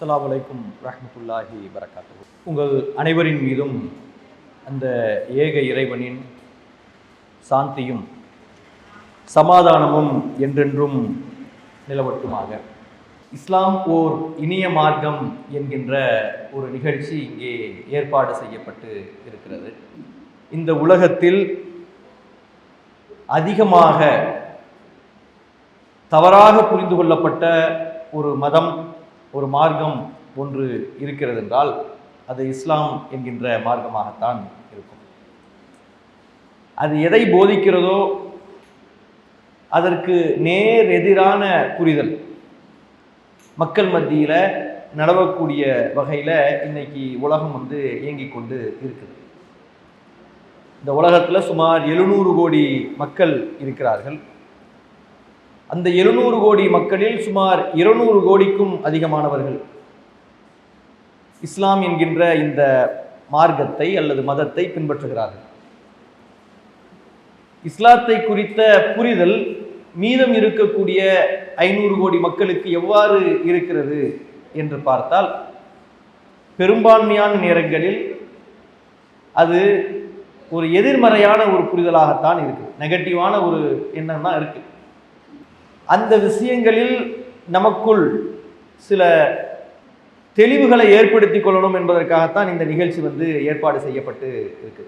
அஸ்லாம் வலைக்கும் ரஹமத்துல்லாஹி வரகாத்து உங்கள் அனைவரின் மீதும் அந்த ஏக இறைவனின் சாந்தியும் சமாதானமும் என்றென்றும் நிலவட்டுமாக. இஸ்லாம் ஓர் இனிய மார்க்கம் என்கின்ற ஒரு நிகழ்ச்சி இங்கே ஏற்பாடு செய்யப்பட்டு இருக்கிறது. இந்த உலகத்தில் அதிகமாக தவறாக புரிந்து கொள்ளப்பட்ட ஒரு மதம் ஒரு மார்க்கம் ஒன்று இருக்கிறது என்றால் அது இஸ்லாம் என்கின்ற மார்க்கமாகத்தான் இருக்கும். அது எதை போதிக்கிறதோ அதற்கு நேர் எதிரான புரிதல். மக்கள் மத்தியில் நடவக்கூடிய வகையில் இன்னைக்கு உலகம் வந்து இயங்கிக் கொண்டு இருக்குது. இந்த உலகத்தில் சுமார் எழுநூறு கோடி மக்கள் இருக்கிறார்கள். அந்த எழுநூறு கோடி மக்களில் சுமார் இருநூறு கோடிக்கும் அதிகமானவர்கள். இஸ்லாம் என்கின்ற இந்த மார்க்கத்தை அல்லது மதத்தை பின்பற்றுகிறார்கள். இஸ்லாத்தை குறித்த புரிதல் மீதம் இருக்கக்கூடிய ஐநூறு கோடி மக்களுக்கு எவ்வாறு இருக்கிறது என்று பார்த்தால் பெரும்பான்மையான நேரங்களில் அது ஒரு எதிர்மறையான ஒரு புரிதலாகத்தான் இருக்குது. நெகட்டிவான ஒரு எண்ணம் தான் இருக்குது. அந்த விஷயங்களில் நமக்குள் சில தெளிவுகளை ஏற்படுத்தி கொள்ளணும் என்பதற்காகத்தான் இந்த நிகழ்ச்சி வந்து ஏற்பாடு செய்யப்பட்டு இருக்கு.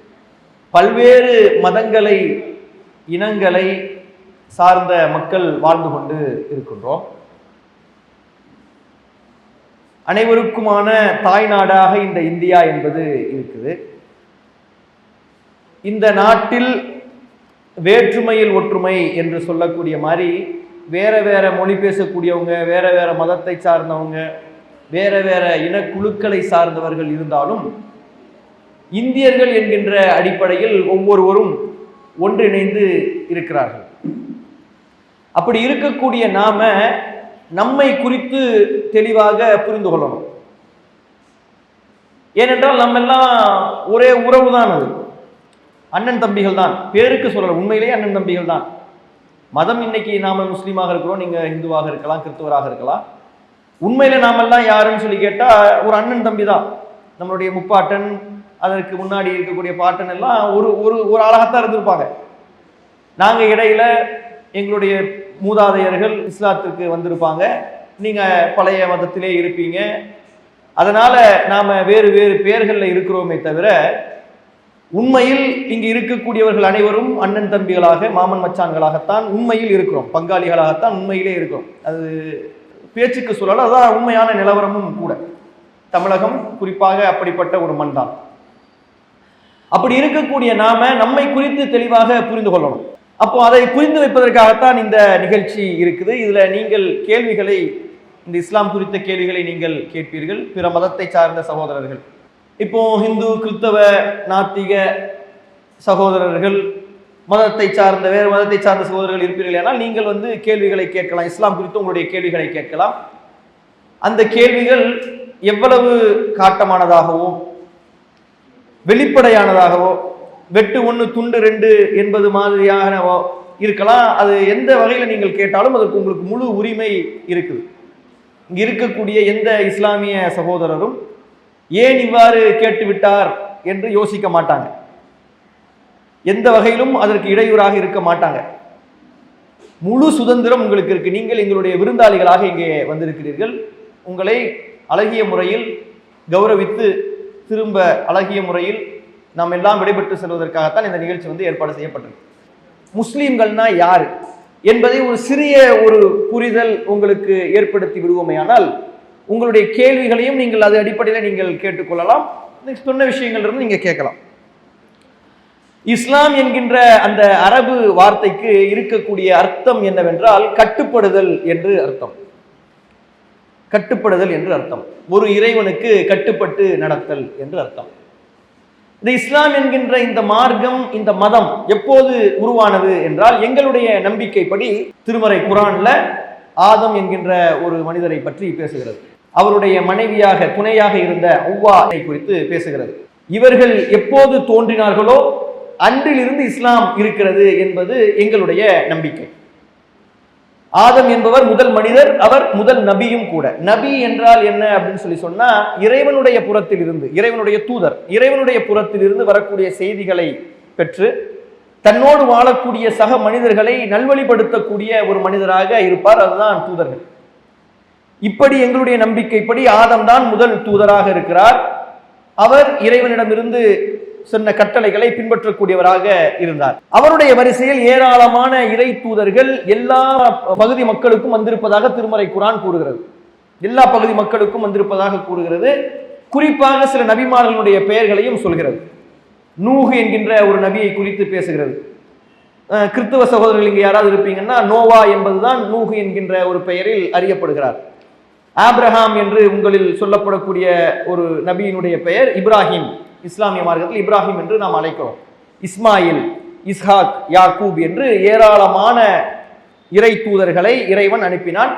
பல்வேறு மதங்களை இனங்களை சார்ந்த மக்கள் வாழ்ந்து கொண்டு இருக்கின்றோம். அனைவருக்குமான தாய் நாடாக இந்த இந்தியா என்பது இருக்குது. இந்த நாட்டில் வேற்றுமையில் ஒற்றுமை என்று சொல்லக்கூடிய மாதிரி வேறு வேறு மொழி பேசக்கூடியவங்க வேறு வேறு மதத்தை சார்ந்தவங்க வேறு வேறு இனக்குழுக்களை சார்ந்தவர்கள் இருந்தாலும் இந்தியர்கள் என்கின்ற அடிப்படையில் ஒவ்வொருவரும் ஒன்றிணைந்து இருக்கிறார்கள். அப்படி இருக்கக்கூடிய நாம நம்மை குறித்து தெளிவாக புரிந்து கொள்ளணும். ஏனென்றால் நம்ம எல்லாம் ஒரே உறவு தான் அது. அண்ணன் தம்பிகள் தான் பேருக்கு சொல்லலாம் உண்மையிலேயே அண்ணன் தம்பிகள் தான் மதம் இன்னைக்கு நாம முஸ்லீமாக இருக்கிறோம் நீங்க இந்துவாக இருக்கலாம் கிறிஸ்துவராக இருக்கலாம். உண்மையில நாமெல்லாம் யாருன்னு சொல்லி கேட்டா ஒரு அண்ணன் தம்பி தான். நம்மளுடைய முப்பாட்டன் அதற்கு முன்னாடி இருக்கக்கூடிய பாட்டன் எல்லாம் ஒரு ஒரு ஒரு ஆளாகத்தான் இருந்திருப்பாங்க. நாங்க இடையில எங்களுடைய மூதாதையர்கள் இஸ்லாத்துக்கு வந்திருப்பாங்க. நீங்க பழைய மதத்திலே இருப்பீங்க. அதனால நாம வேறு வேறு பெயர்களில் இருக்கிறோமே தவிர உண்மையில் இங்கு இருக்கக்கூடியவர்கள் அனைவரும் அண்ணன் தம்பிகளாக மாமன் மச்சான்களாகத்தான் உண்மையில் இருக்கிறோம். பங்காளிகளாகத்தான் உண்மையிலே இருக்கிறோம். அது பேச்சுக்கு சொல்லலாம் அதான் உண்மையான நிலவரமும் கூட. தமிழகம் குறிப்பாக அப்படிப்பட்ட ஒரு மண் தான் அப்படி இருக்கக்கூடிய நாம நம்மை குறித்து தெளிவாக புரிந்து கொள்ளணும். அப்போ அதை புரிந்து வைப்பதற்காகத்தான் இந்த நிகழ்ச்சி இருக்குது. இதுல நீங்கள் கேள்விகளை இந்த இஸ்லாம் குறித்த கேள்விகளை நீங்கள் கேட்பீர்கள். பிற மதத்தை சார்ந்த சகோதரர்கள். இப்போ ஹிந்து கிறிஸ்தவ நாத்திக சகோதரர்கள் மதத்தை சார்ந்த வேறு மதத்தை சார்ந்த சகோதரர்கள் இருப்பீர்கள் ஏன்னா நீங்கள் வந்து கேள்விகளை கேட்கலாம். இஸ்லாம் குறித்து உங்களுடைய கேள்விகளை கேட்கலாம். அந்த கேள்விகள் எவ்வளவு காட்டமானதாகவோ வெளிப்படையானதாகவோ வெட்டு ஒன்று துண்டு ரெண்டு என்பது மாதிரியானவோ இருக்கலாம். அது எந்த வகையில் நீங்கள் கேட்டாலும் அதற்கு உங்களுக்கு முழு உரிமை இருக்குது. இங்கே இருக்கக்கூடிய எந்த இஸ்லாமிய சகோதரரும் ஏன் இவ்வாறு கேட்டுவிட்டார் என்று யோசிக்க மாட்டாங்க. எந்த வகையிலும் அதற்கு இடையூறாக இருக்க மாட்டாங்க. முழு சுதந்திரம் உங்களுக்கு இருக்கு. நீங்கள் எங்களுடைய விருந்தாளிகளாக இங்கே வந்திருக்கிறீர்கள். உங்களை அழகிய முறையில் கௌரவித்து திரும்ப அழகிய முறையில் நாம் எல்லாம் விடைபெற்று செல்வதற்காகத்தான் இந்த நிகழ்ச்சி வந்து ஏற்பாடு செய்யப்பட்டிருக்கு முஸ்லீம்கள்னா யார்? என்பதை ஒரு சிறிய ஒரு புரிதல் உங்களுக்கு ஏற்படுத்தி விடுவோமையானால் உங்களுடைய கேள்விகளையும் நீங்கள் அது அடிப்படையில் நீங்கள் கேட்டுக்கொள்ளலாம். சொன்ன விஷயங்கள் இருந்து நீங்க கேட்கலாம். இஸ்லாம் என்கின்ற அந்த அரபு வார்த்தைக்கு இருக்கக்கூடிய அர்த்தம் என்னவென்றால் கட்டுப்படுதல் என்று அர்த்தம். கட்டுப்படுதல் என்று அர்த்தம். ஒரு இறைவனுக்கு கட்டுப்பட்டு நடத்தல் என்று அர்த்தம். இந்த இஸ்லாம் என்கின்ற இந்த மார்க்கம் இந்த மதம் எப்போது உருவானது என்றால் எங்களுடைய நம்பிக்கைப்படி திருமறை குரான்ல ஆதம் என்கின்ற ஒரு மனிதரை பற்றி பேசுகிறது. அவருடைய மனைவியாக துணையாக இருந்த ஒவ்வாவை குறித்து பேசுகிறது. இவர்கள் எப்போது தோன்றினார்களோ அன்றிலிருந்து இஸ்லாம் இருக்கிறது என்பது எங்களுடைய நம்பிக்கை. ஆதம் என்பவர் முதல் மனிதர் அவர் முதல் நபியும் கூட. நபி என்றால் என்ன அப்படின்னு சொல்லி சொன்னா இறைவனுடைய புறத்தில் இருந்து இறைவனுடைய தூதர் இறைவனுடைய புறத்தில் இருந்து வரக்கூடிய செய்திகளை பெற்று தன்னோடு வாழக்கூடிய சக மனிதர்களை நல்வழிப்படுத்தக்கூடிய ஒரு மனிதராக இருப்பார். அதுதான் தூதர்கள். இப்படி எங்களுடைய நம்பிக்கைப்படி ஆதம் தான் முதல் தூதராக இருக்கிறார். அவர் இறைவனிடமிருந்து சொன்ன கட்டளைகளை பின்பற்றக்கூடியவராக இருந்தார். அவருடைய வரிசையில் ஏராளமான இறை தூதர்கள் எல்லா பகுதி மக்களுக்கும் வந்திருப்பதாக திருமறை குரான் கூறுகிறது. எல்லா பகுதி மக்களுக்கும் வந்திருப்பதாக கூறுகிறது. குறிப்பாக சில நபிமார்களுடைய பெயர்களையும் சொல்கிறது. நூகு என்கின்ற ஒரு நபியை குறித்து பேசுகிறது. அஹ் கிறிஸ்துவ சகோதரர்கள் இங்கே யாராவது இருப்பீங்கன்னா நோவா என்பதுதான் நூகு என்கின்ற ஒரு பெயரில் அறியப்படுகிறார். ஆப்ரஹாம் என்று உங்களில் சொல்லப்படக்கூடிய ஒரு நபியினுடைய பெயர் இப்ராஹிம். இஸ்லாமிய மார்க்கத்தில் இப்ராஹிம் என்று நாம் அழைக்கிறோம். இஸ்மாயில் இஸ்ஹாக் யாக்கூப் என்று ஏராளமான இறை தூதர்களை இறைவன் அனுப்பினான்.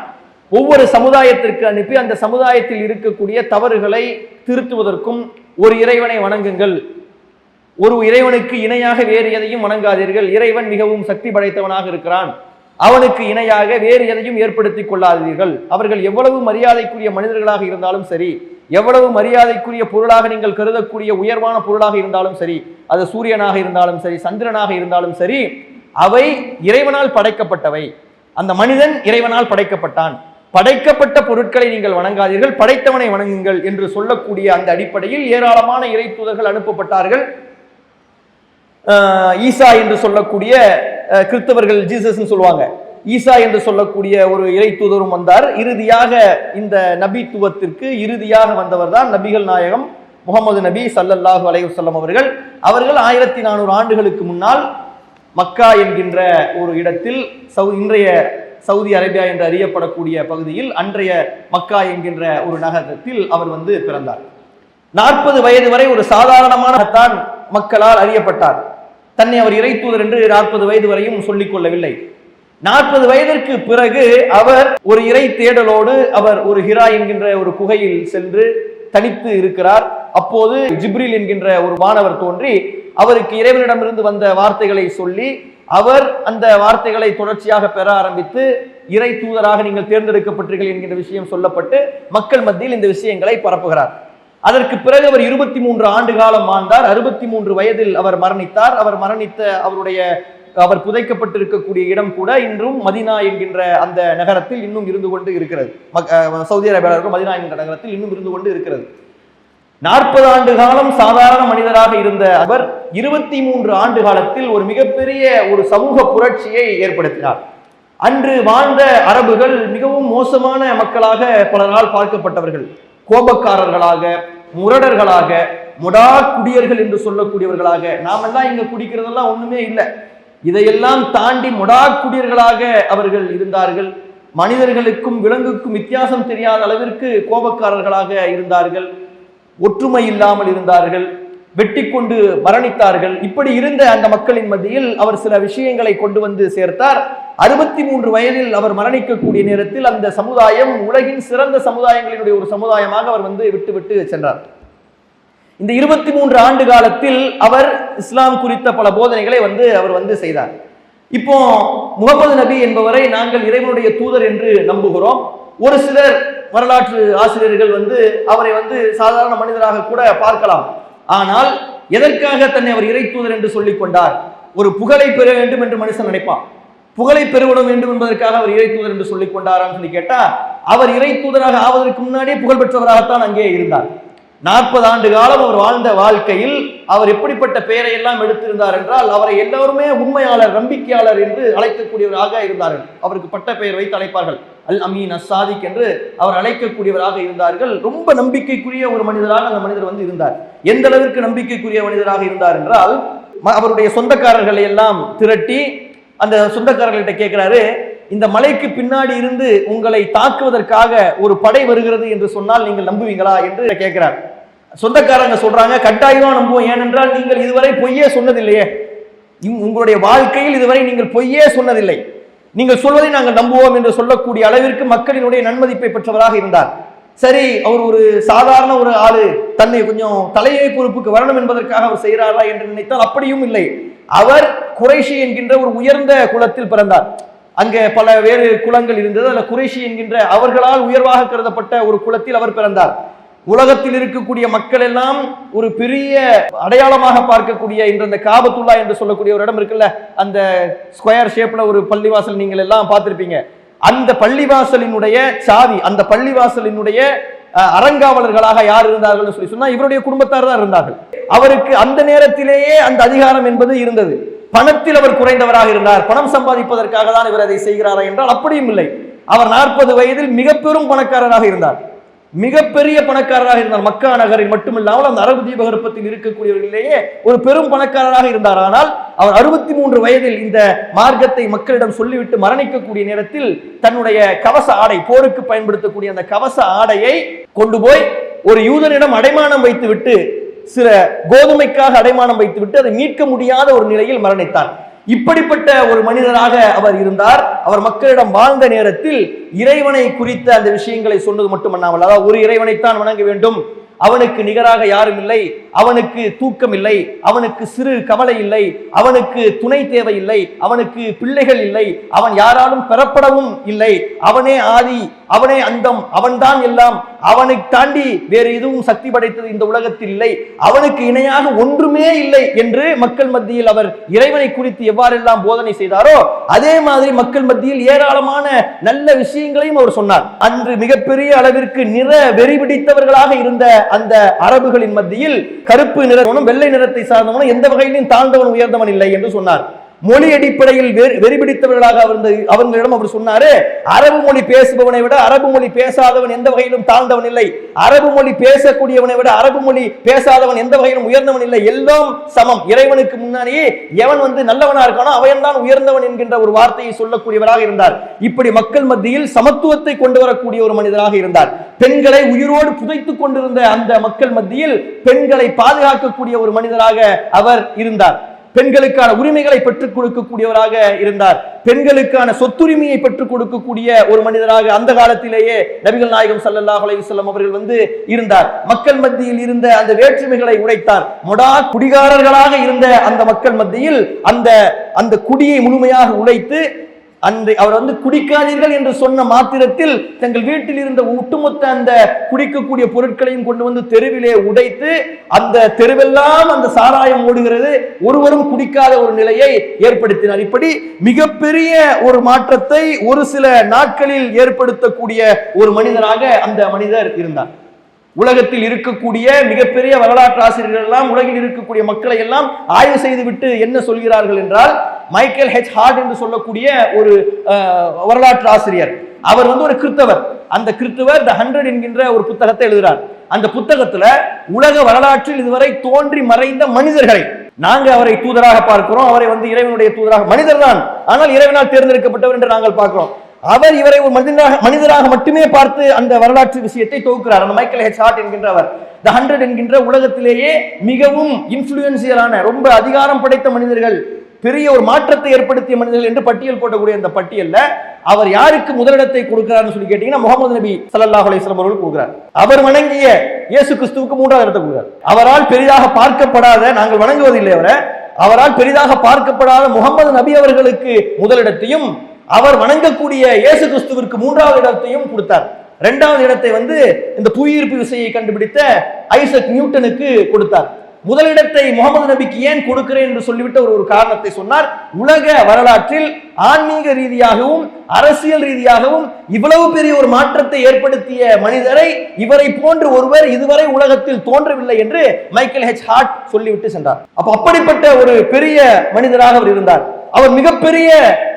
ஒவ்வொரு சமுதாயத்திற்கு அனுப்பி அந்த சமுதாயத்தில் இருக்கக்கூடிய தவறுகளை திருத்துவதற்கும் ஒரு இறைவனை வணங்குங்கள். ஒரு இறைவனுக்கு இணையாக வேறு எதையும் வணங்காதீர்கள். இறைவன் மிகவும் சக்தி படைத்தவனாக இருக்கிறான். அவனுக்கு இணையாக வேறு எதையும் ஏற்படுத்திக் கொள்ளாதீர்கள். அவர்கள் எவ்வளவு மரியாதைக்குரிய மனிதர்களாக இருந்தாலும் சரி எவ்வளவு மரியாதைக்குரிய பொருளாக நீங்கள் கருதக்கூடிய உயர்வான பொருளாக இருந்தாலும் சரி அது சூரியனாக இருந்தாலும் சரி சந்திரனாக இருந்தாலும் சரி அவை இறைவனால் படைக்கப்பட்டவை. அந்த மனிதன் இறைவனால் படைக்கப்பட்டான். படைக்கப்பட்ட பொருட்களை நீங்கள் வணங்காதீர்கள் படைத்தவனை வணங்குங்கள் என்று சொல்லக்கூடிய அந்த அடிப்படையில் ஏராளமான இறை தூதர்கள் அனுப்பப்பட்டார்கள். ஆஹ் ஈசா என்று சொல்லக்கூடிய கிறிஸ்தவர்கள் ஜீசஸ்னு சொல்லுவாங்க. ஈசா என்று சொல்லக்கூடிய ஒரு இறை தூதரும் வந்தார். இறுதியாக இந்த நபித்துவத்திற்கு இறுதியாக வந்தவர் தான் நபிகள் நாயகம் முகமது நபி சல்லல்லாஹு அலையுசல்லம் அவர்கள். அவர்கள் ஆயிரத்தி நானூறு ஆண்டுகளுக்கு முன்னால் மக்கா என்கின்ற ஒரு இடத்தில் சவு இன்றைய சவுதி அரேபியா என்று அறியப்படக்கூடிய பகுதியில் அன்றைய மக்கா என்கின்ற ஒரு நகரத்தில் அவர் வந்து பிறந்தார். நாற்பது வயது வரை ஒரு சாதாரணமான தான் மக்களால் அறியப்பட்டார். தன்னை அவர் இறை தூதர் என்று நாற்பது வயது வரையும் சொல்லிக் கொள்ளவில்லை. நாற்பது வயதிற்கு பிறகு அவர் ஒரு இறை தேடலோடு அவர் ஒரு ஹிரா என்கின்ற ஒரு குகையில் சென்று தனித்து இருக்கிறார். அப்போது ஜிப்ரில் என்கின்ற ஒரு மாணவர் தோன்றி அவருக்கு இறைவனிடமிருந்து வந்த வார்த்தைகளை சொல்லி அவர் அந்த வார்த்தைகளை தொடர்ச்சியாக பெற ஆரம்பித்து இறை தூதராக நீங்கள் தேர்ந்தெடுக்கப்பட்டீர்கள் என்கின்ற விஷயம் சொல்லப்பட்டு மக்கள் மத்தியில் இந்த விஷயங்களை பரப்புகிறார். அதற்கு பிறகு அவர் இருபத்தி மூன்று ஆண்டு காலம் வாழ்ந்தார். அறுபத்தி மூன்று வயதில் அவர் மரணித்தார். அவர் மரணித்த அவருடைய அவர் புதைக்கப்பட்டிருக்கக்கூடிய இடம் கூட இன்றும் மதினா என்கின்ற அந்த நகரத்தில் இன்னும் இருந்து கொண்டு இருக்கிறது. சவுதி அரேபியாவில் மதினா என்கின்ற நகரத்தில் இன்னும் இருந்து கொண்டு இருக்கிறது. நாற்பது ஆண்டு காலம் சாதாரண மனிதராக இருந்த அவர் இருபத்தி மூன்று ஆண்டு காலத்தில் ஒரு மிகப்பெரிய ஒரு சமூக புரட்சியை ஏற்படுத்தினார். அன்று வாழ்ந்த அரபுகள் மிகவும் மோசமான மக்களாக பலரால் பார்க்கப்பட்டவர்கள். கோபக்காரர்களாக முரடர்களாக முடா குடியர்கள் என்று சொல்லக்கூடியவர்களாக நாமெல்லாம் இங்க குடிக்கிறதெல்லாம் ஒண்ணுமே இல்லை. இதையெல்லாம் தாண்டி முடா குடியர்களாக அவர்கள் இருந்தார்கள். மனிதர்களுக்கும் விலங்குக்கும் வித்தியாசம் தெரியாத அளவிற்கு கோபக்காரர்களாக இருந்தார்கள். ஒற்றுமை இல்லாமல் இருந்தார்கள். வெட்டி கொண்டு மரணித்தார்கள். இப்படி இருந்த அந்த மக்களின் மத்தியில் அவர் சில விஷயங்களை கொண்டு வந்து சேர்த்தார். அறுபத்தி மூன்று வயதில் அவர் மரணிக்கக்கூடிய நேரத்தில் அந்த சமுதாயம் உலகின் சிறந்த சமுதாயங்களினுடைய ஒரு சமுதாயமாக அவர் வந்து விட்டுவிட்டு சென்றார். இந்த இருபத்தி மூன்று ஆண்டு காலத்தில் அவர் இஸ்லாம் குறித்த பல போதனைகளை வந்து அவர் வந்து செய்தார். இப்போ முகமது நபி என்பவரை நாங்கள் இறைவனுடைய தூதர் என்று நம்புகிறோம். ஒரு சிலர் வரலாற்று ஆசிரியர்கள் வந்து அவரை வந்து சாதாரண மனிதராக கூட பார்க்கலாம். ஆனால் எதற்காக தன்னை அவர் இறை தூதர் என்று சொல்லிக் கொண்டார்? ஒரு புகழை பெற வேண்டும் என்று மனுஷன் நினைப்பான். புகழை பெருவிடம் வேண்டும் என்பதற்காக அவர் இறை தூதர் என்று சொல்லிக் கொண்டாரான்னு சொல்லி கேட்டா அவர் இறை தூதராக ஆவதற்கு முன்னாடியே புகழ் பெற்றவராகத்தான் அங்கே இருந்தார். நாற்பது ஆண்டு காலம் அவர் வாழ்ந்த வாழ்க்கையில் அவர் எப்படிப்பட்ட பெயரை எல்லாம் எடுத்திருந்தார் என்றால் அவரை எல்லோருமே உண்மையாளர் நம்பிக்கையாளர் என்று அழைக்கக்கூடியவராக இருந்தார்கள். அவருக்கு பட்ட பெயர் வைத்து அழைப்பார்கள். அல் அமீன் அசாதிக் என்று அவர் அழைக்கக்கூடியவராக இருந்தார்கள். ரொம்ப நம்பிக்கைக்குரிய ஒரு மனிதராக அந்த மனிதர் வந்து இருந்தார். எந்த அளவிற்கு நம்பிக்கைக்குரிய மனிதராக இருந்தார் என்றால் ம- அவருடைய சொந்தக்காரர்களை எல்லாம் திரட்டி அந்த சொந்தக்காரர்கள்ட்ட கேட்கிறாரு இந்த மலைக்கு பின்னாடி இருந்து உங்களை தாக்குவதற்காக ஒரு படை வருகிறது என்று சொன்னால் நீங்கள் நம்புவீங்களா? என்று கேட்கிறார். சொந்தக்காரங்க சொல்றாங்க கட்டாயமா நம்புவோம். ஏனென்றால் நீங்கள் இதுவரை பொய்யே சொன்னதில்லையே. உங்களுடைய வாழ்க்கையில் இதுவரை நீங்கள் பொய்யே சொன்னதில்லை. நீங்கள் சொல்வதை நாங்கள் நம்புவோம் என்று சொல்லக்கூடிய அளவிற்கு மக்களினுடைய நன்மதிப்பை பெற்றவராக இருந்தார். சரி அவர் ஒரு சாதாரண ஒரு ஆளு. தன்னை கொஞ்சம் தலையை பொறுப்புக்கு வரணும் என்பதற்காக அவர் செய்கிறாரா என்று நினைத்தால் அப்படியும் இல்லை. அவர் குறைஷி என்கின்ற ஒரு உயர்ந்த குலத்தில் பிறந்தார். அங்கே பல வேறு குலங்கள் இருந்தது. அதில் குறைஷி என்கின்ற அவர்களால் உயர்வாக கருதப்பட்ட ஒரு குலத்தில் அவர் பிறந்தார். உலகத்தில் இருக்கக்கூடிய மக்கள் எல்லாம் ஒரு பெரிய அடையாளமாக பார்க்கக்கூடிய இன்று அந்த காபத்துல்லா என்று சொல்லக்கூடிய ஒரு இடம் இருக்குல்ல அந்த ஸ்கொயர் ஷேப்ல ஒரு பள்ளிவாசல் நீங்கள் எல்லாம் பார்த்திருப்பீங்க. அந்த பள்ளிவாசலினுடைய சாவி அந்த பள்ளிவாசலினுடைய அறங்காவலர்களாக யார் இருந்தார்கள் சொல்லி சொன்னா இவருடைய குடும்பத்தார் தான் இருந்தார்கள். அவருக்கு அந்த நேரத்திலேயே அந்த அதிகாரம் என்பது இருந்தது. பணத்தில் அவர் குறைந்தவராக இருந்தார். பணம் சம்பாதிப்பதற்காக தான் இவர் அதை செய்கிறாரா என்றால் அப்படியும் இல்லை. அவர் நாற்பது வயதில் மிக பெரும் பணக்காரராக இருந்தார். மிகப்பெரிய பணக்காரராக இருந்தார். மக்கா நகரில் மட்டுமில்லாமல் அந்த அரபு தீபகற்பத்தில் இருக்கக்கூடியவர்களிலேயே ஒரு பெரும் பணக்காரராக இருந்தார். ஆனால் அவர் அறுபத்தி மூன்று வயதில் இந்த மார்க்கத்தை மக்களிடம் சொல்லிவிட்டு மரணிக்கக்கூடிய நேரத்தில் தன்னுடைய கவச ஆடை போருக்கு பயன்படுத்தக்கூடிய அந்த கவச ஆடையை கொண்டு போய் ஒரு யூதனிடம் அடைமானம் வைத்துவிட்டு சில கோதுமைக்காக அடைமானம் வைத்துவிட்டு அதை மீட்க முடியாத ஒரு நிலையில் மரணித்தார். இப்படிப்பட்ட ஒரு மனிதராக அவர் இருந்தார். அவர் மக்களிடம் வாழ்ந்த நேரத்தில் இறைவனை குறித்த அந்த விஷயங்களை சொன்னது மட்டுமல்லாமல் அதாவது ஒரு இறைவனைத்தான் வணங்க வேண்டும். அவனுக்கு நிகராக யாரும் இல்லை. அவனுக்கு தூக்கம் இல்லை. அவனுக்கு சிறு கவலை இல்லை. அவனுக்கு துணை தேவை இல்லை. அவனுக்கு பிள்ளைகள் இல்லை. அவன் யாராலும் பெறப்படவும் இல்லை. அவனே ஆதி அவனே அந்தம் அவன்தான் எல்லாம். அவனை தாண்டி வேறு எதுவும் சக்தி படைத்தது இந்த உலகத்தில் இல்லை. அவனுக்கு இணையாக ஒன்றுமே இல்லை என்று மக்கள் மத்தியில் அவர் இறைவனை குறித்து எவ்வாறெல்லாம் போதனை செய்தாரோ அதே மாதிரி மக்கள் மத்தியில் ஏராளமான நல்ல விஷயங்களையும் அவர் சொன்னார். அன்று மிகப்பெரிய அளவிற்கு நிற வெறி பிடித்தவர்களாக இருந்த அந்த அரபுகளின் மத்தியில் கருப்பு நிறவனும் வெள்ளை நிறத்தை சார்ந்தவனும் எந்த வகையிலும் தாழ்ந்தவன் உயர்ந்தவன் இல்லை என்று சொன்னார். மொழி அடிப்படையில் வெறிபிடித்தவர்களாக இருந்த அவர்களிடம் அவர் சொன்னாரு அரபு மொழி பேசுபவனை விட அரபு மொழி பேசாதவன் எந்த வகையிலும் தாழ்ந்தவன் இல்லை. அரபு மொழி பேசக்கூடியவனை விட அரபு மொழி பேசாதவன் எந்த வகையிலும் உயர்ந்தவன் இல்லை. எல்லாம் சமம். இறைவனுக்கு முன்னாடியே எவன் வந்து நல்லவனா இருக்கானோ அவன் தான் உயர்ந்தவன் என்கின்ற ஒரு வார்த்தையை சொல்லக்கூடியவராக இருந்தார். இப்படி மக்கள் மத்தியில் சமத்துவத்தை கொண்டு வரக்கூடிய ஒரு மனிதராக இருந்தார். பெண்களை உயிரோடு புதைத்துக் கொண்டிருந்த அந்த மக்கள் மத்தியில் பெண்களை பாதுகாக்கக்கூடிய ஒரு மனிதராக அவர் இருந்தார். பெண்களுக்கான உரிமைகளை பெற்றுக் கொடுக்கக்கூடியவராக இருந்தார். பெண்களுக்கான சொத்துரிமையை பெற்றுக் கொடுக்கக்கூடிய ஒரு மனிதராக அந்த காலத்திலேயே நபிகள் நாயகம் ஸல்லல்லாஹு அலைஹி அவர்கள் வந்து இருந்தார். மக்கள் மத்தியில் இருந்த அந்த வேற்றுமைகளை உடைத்தார். மொடா குடிகாரர்களாக இருந்த அந்த மக்கள் மத்தியில் அந்த அந்த குடியை முழுமையாக உழைத்து அந்த அவர் வந்து குடிக்காதீர்கள் என்று சொன்ன மாத்திரத்தில் தங்கள் வீட்டில் இருந்த ஒட்டுமொத்த அந்த குடிக்கக்கூடிய பொருட்களையும் கொண்டு வந்து தெருவிலே உடைத்து அந்த தெருவெல்லாம் அந்த சாராயம் ஓடுகிறது ஒருவரும் குடிக்காத ஒரு நிலையை ஏற்படுத்தினார். இப்படி மிகப்பெரிய ஒரு மாற்றத்தை ஒரு சில நாட்களில் ஏற்படுத்தக்கூடிய ஒரு மனிதராக அந்த மனிதர் இருந்தார். உலகத்தில் இருக்கக்கூடிய மிகப்பெரிய வரலாற்று ஆசிரியர்கள் எல்லாம் உலகில் இருக்கக்கூடிய மக்களை எல்லாம் ஆய்வு செய்துவிட்டு என்ன சொல்கிறார்கள் என்றால் மைக்கேல் ஹெச் ஹார்ட் என்று சொல்லக்கூடிய ஒரு வரலாற்று ஆசிரியர். அவர் வந்து ஒரு கிறித்தவர். அந்த கிறித்தவர் த ஹண்ட்ரட் என்கின்ற ஒரு புத்தகத்தை எழுதுகிறார் அந்த புத்தகத்துல உலக வரலாற்றில் இதுவரை தோன்றி மறைந்த மனிதர்களை நாங்க அவரை தூதராக பார்க்கிறோம். அவரை வந்து இறைவனுடைய தூதராக மனிதர் தான் ஆனால் இறைவனால் தேர்ந்தெடுக்கப்பட்டவர் என்று நாங்கள் பார்க்கிறோம். அவர் இவரை ஒரு மனிதனாக மனிதராக மட்டுமே பார்த்து அந்த வரலாற்று விஷயத்தை தொகுக்கிறார். அந்த மைக்கேல் ஹெச் ஹார்ட் என்கின்றவர் த ஹண்ட்ரட் என்கின்ற உலகத்திலேயே மிகவும் இன்ஃபுளுன்சியலான ரொம்ப அதிகாரம் படைத்த மனிதர்கள் பெரிய ஒரு மாற்றத்தை ஏற்படுத்திய மனிதர்கள் என்று பட்டியல் போட்டக்கூடிய அந்த பட்டியல்ல அவர் யாருக்கு முதலிடத்தை கொடுக்கிறார்னு சொல்லி கேட்டீங்கன்னா முகமது நபி சல்லாஹ் அலிஸ்லாம் அவர்கள் கொடுக்கிறார். அவர் வணங்கிய இயேசு கிறிஸ்துவுக்கு மூன்றாவது இடத்தை கொடுக்கிறார். அவரால் பெரிதாக பார்க்கப்படாத நாங்கள் வணங்குவதில்லை அவரை அவரால் பெரிதாக பார்க்கப்படாத முகமது நபி அவர்களுக்கு முதலிடத்தையும் அவர் வணங்கக்கூடிய இயேசு கிறிஸ்துவிற்கு மூன்றாவது இடத்தையும் கொடுத்தார். இரண்டாவது இடத்தை வந்து இந்த புவியீர்ப்பு விசையை கண்டுபிடித்த ஐசக் நியூட்டனுக்கு கொடுத்தார். முதலிடத்தை முகமது நபிக்கு ஏன் கொடுக்கிறேன் என்று சொல்லிவிட்ட ஒரு ஒரு காரணத்தை சொன்னார். உலக வரலாற்றில் ஆன்மீக ரீதியாகவும் அரசியல் ரீதியாகவும் இவ்வளவு பெரிய ஒரு மாற்றத்தை ஏற்படுத்திய மனிதரை இவரை போன்று ஒருவர் இதுவரை உலகத்தில் தோன்றவில்லை என்று மைக்கேல் ஹெச் ஹார்ட் சொல்லிவிட்டு சென்றார். அப்ப அப்படிப்பட்ட ஒரு பெரிய மனிதராக அவர் இருந்தார். அவர் மிகப்பெரிய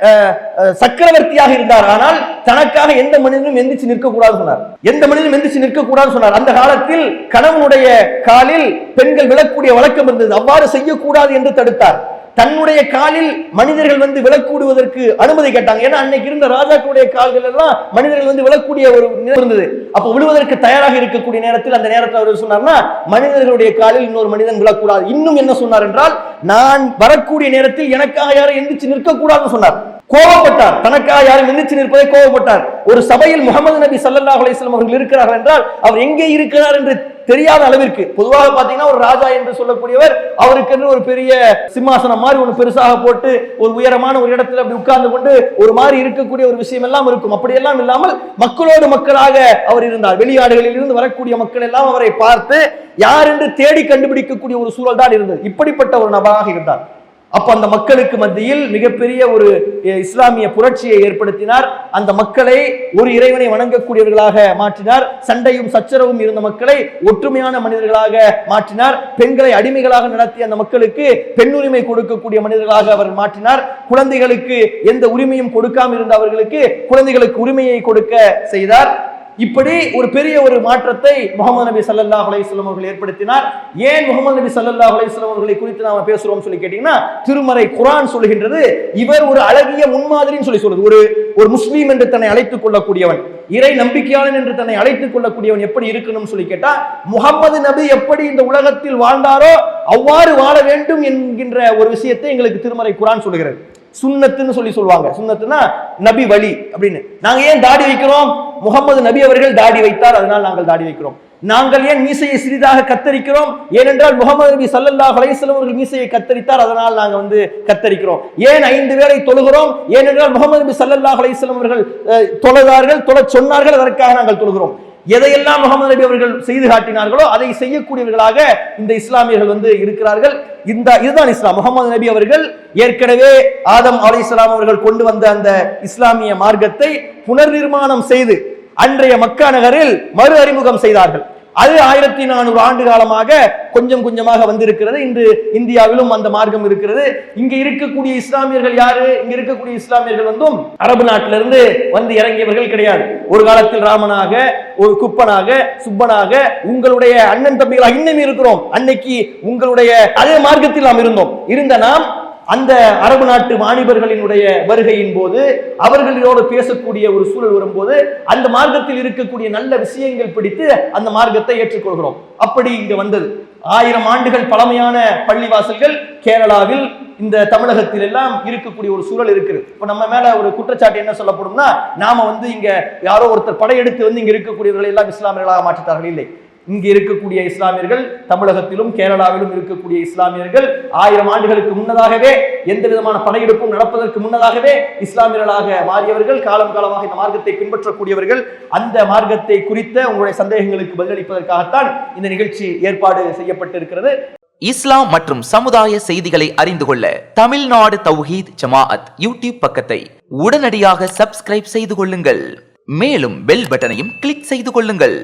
அஹ், அஹ், சக்கரவர்த்தியாக இருந்தார். ஆனால் தனக்காக எந்த மனிதனும் எந்திரிச்சு நிற்கக்கூடாது சொன்னார். எந்த மனிதனும் எந்திரிச்சு நிற்கக்கூடாது சொன்னார். அந்த காலத்தில் கணவனுடைய காலில் பெண்கள் விழக்கூடிய வழக்கம் இருந்தது. அவ்வாறு செய்யக்கூடாது என்று தடுத்தார். தன்னுடைய காலில் மனிதர்கள் வந்து விளக்கூடுவதற்கு அனுமதி கேட்டாங்க. ஏன்னா அன்னைக்கு இருந்த ராஜாக்களுடைய கால்கள் எல்லாம் மனிதர்கள் வந்து விழக்கூடிய ஒரு நிலை இருந்தது. அப்ப விழுவதற்கு தயாராக இருக்கக்கூடிய நேரத்தில் அந்த நேரத்தில் அவர் சொன்னார்னா மனிதர்களுடைய காலில் இன்னொரு மனிதன் விழக்கூடாது. இன்னும் என்ன சொன்னார் என்றால் நான் வரக்கூடிய நேரத்தில் எனக்காக யாரும் எந்திரிச்சு நிற்கக்கூடாதுன்னு சொன்னார். கோபப்பட்டார். தனக்காக யாரும் எந்திரிச்சு நிற்பதை கோபப்பட்டார். ஒரு சபையில் முகமது நபி சல்லாஹ் அலிஸ்லாம் அவர்கள் இருக்கிறார்கள் என்றால் அவர் எங்கே இருக்கிறார் என்று தெரியாத அளவிற்கு. பொதுவாக பாத்தீங்கன்னா ஒரு ராஜா என்று சொல்லக்கூடியவர் அவருக்குன்னு ஒரு பெரிய சிம்மாசனம் மாதிரி ஒன்று பெருசாக போட்டு ஒரு உயரமான ஒரு இடத்துல அப்படி உட்கார்ந்து கொண்டு ஒரு மாதிரி இருக்கக்கூடிய ஒரு விஷயம் எல்லாம் இருக்கும். அப்படியெல்லாம் இல்லாமல் மக்களோடு மக்களாக அவர் இருந்தார். வெளிநாடுகளில் இருந்து வரக்கூடிய மக்கள் எல்லாம் அவரை பார்த்து யார் என்று தேடி கண்டுபிடிக்கக்கூடிய ஒரு சூழல் தான் இருந்தது. இப்படிப்பட்ட ஒரு நபராக இருந்தார். அப்ப அந்த மக்களுக்கு மத்தியில் மிகப்பெரிய ஒரு இஸ்லாமிய புரட்சியை ஏற்படுத்தினார். அந்த மக்களை ஒரு இறைவனை வணங்கக்கூடியவர்களாக மாற்றினார். சண்டையும் சச்சரவும் இருந்த மக்களை ஒற்றுமையான மனிதர்களாக மாற்றினார். பெண்களை அடிமைகளாக நடத்திய அந்த மக்களுக்கு பெண்ணுரிமை கொடுக்கக்கூடிய மனிதர்களாக அவர் மாற்றினார். குழந்தைகளுக்கு எந்த உரிமையும் கொடுக்காம இருந்த அவர்களுக்கு குழந்தைகளுக்கு உரிமையை கொடுக்க செய்தார். இப்படி ஒரு பெரிய ஒரு மாற்றத்தை முகமது நபி சல்லா அலையம் அவர்கள் ஏற்படுத்தினார். ஏன் முகமது நபி சல்லா அலையம் அவர்களை குறித்து நாம பேசுறோம் சொல்லி கேட்டீங்கன்னா திருமறை குரான் சொல்கின்றது இவர் ஒரு அழகிய முன்மாதிரின்னு சொல்லி சொல்றது ஒரு ஒரு முஸ்லீம் என்று தன்னை அழைத்துக் கொள்ளக்கூடியவன் இறை நம்பிக்கையாளன் என்று தன்னை அழைத்துக் கொள்ளக்கூடியவன் எப்படி இருக்கணும்னு சொல்லி கேட்டா முகமது நபி எப்படி இந்த உலகத்தில் வாழ்ந்தாரோ அவ்வாறு வாழ வேண்டும் என்கின்ற ஒரு விஷயத்தை எங்களுக்கு திருமறை குரான் சொல்கிறது சுன்னத்துன்னு சொல்லி சொல்லுவாங்க. சுண்ணத்துன்னா நபி வழி அப்படின்னு. நாங்க ஏன் தாடி வைக்கிறோம்? முகமது நபி அவர்கள் தாடி வைத்தார் அதனால் நாங்கள் தாடி வைக்கிறோம். நாங்கள் ஏன் மீசையை சிறிதாக கத்தரிக்கிறோம்? ஏனென்றால் முகமது நபி சல்லல்லா அலைஹி அவர்கள் மீசையை கத்தரித்தார் அதனால் நாங்கள் வந்து கத்தரிக்கிறோம். ஏன் ஐந்து வேளை தொழுகிறோம்? ஏனென்றால் முகமது நபி சல்லல்லா அலைஹி அவர்கள் தொழுதார்கள் தொழச் சொன்னார்கள் அதற்காக நாங்கள் தொழுகிறோம். எதையெல்லாம் முகமது நபி அவர்கள் செய்து காட்டினார்களோ அதை செய்யக்கூடியவர்களாக இந்த இஸ்லாமியர்கள் வந்து இருக்கிறார்கள். இந்த இதுதான் இஸ்லாம். முகமது நபி அவர்கள் ஏற்கனவே ஆதம் அலைஹிஸ்ஸலாம் அவர்கள் கொண்டு வந்த அந்த இஸ்லாமிய மார்க்கத்தை புனர்நிர்மாணம் செய்து அன்றைய மக்கா நகரில் மறு அறிமுகம் செய்தார்கள். அது ஆயிரத்தி நானூறு ஆண்டு காலமாக கொஞ்சம் கொஞ்சமாக வந்திருக்கிறது. இன்று இந்தியாவிலும் அந்த மார்க்கம் இருக்கிறது. இங்க இருக்கக்கூடிய இஸ்லாமியர்கள் யாரு? இங்க இருக்கக்கூடிய இஸ்லாமியர்கள் வந்தும் அரபு நாட்டிலிருந்து வந்து இறங்கியவர்கள் கிடையாது. ஒரு காலத்தில் ராமனாக ஒரு குப்பனாக சுப்பனாக உங்களுடைய அண்ணன் தம்பிகளாக இன்னும் இருக்கிறோம். அன்னைக்கு உங்களுடைய அதே மார்க்கத்தில் நாம் இருந்தோம். இருந்த நாம் அந்த அரபு நாட்டு வாணிபர்களினுடைய வருகையின் போது அவர்களோடு பேசக்கூடிய ஒரு சூழல் வரும்போது அந்த மார்க்கத்தில் இருக்கக்கூடிய நல்ல விஷயங்கள் பிடித்து அந்த மார்க்கத்தை ஏற்றுக்கொள்கிறோம். அப்படி இங்கு வந்தது. ஆயிரம் ஆண்டுகள் பழமையான பள்ளிவாசல்கள் கேரளாவில் இந்த தமிழகத்தில் எல்லாம் இருக்கக்கூடிய ஒரு சூழல் இருக்குது. இப்ப நம்ம மேல ஒரு குற்றச்சாட்டு என்ன சொல்லப்படும்னா நாம வந்து இங்க யாரோ ஒருத்தர் படையெடுத்து வந்து இங்க இருக்கக்கூடியவர்களை எல்லாம் இஸ்லாமியர்களாக மாற்றிட்டார்கள் இல்லை. இங்கு இருக்கக்கூடிய இஸ்லாமியர்கள் தமிழகத்திலும் கேரளாவிலும் இருக்கக்கூடிய இஸ்லாமியர்கள் ஆயிரம் ஆண்டுகளுக்கு முன்னதாகவே எந்த விதமான படையெடுப்பும் நடப்பதற்கு முன்னதாகவே இஸ்லாமியர்களாக மாறியவர்கள் காலம் காலமாக இந்த மார்க்கத்தை பின்பற்றக்கூடியவர்கள் அந்த மார்க்கத்தை குறித்த உங்களுடைய சந்தேகங்களுக்கு பதிலளிப்பதற்காகத்தான் இந்த நிகழ்ச்சி ஏற்பாடு செய்யப்பட்டிருக்கிறது. இஸ்லாம் மற்றும் சமுதாய செய்திகளை அறிந்து கொள்ள தமிழ்நாடு தௌஹீத் ஜமாஅத் யூடியூப் பக்கத்தை உடனடியாக சப்ஸ்கிரைப் செய்து கொள்ளுங்கள். மேலும் பெல் பட்டனையும் கிளிக் செய்து கொள்ளுங்கள்.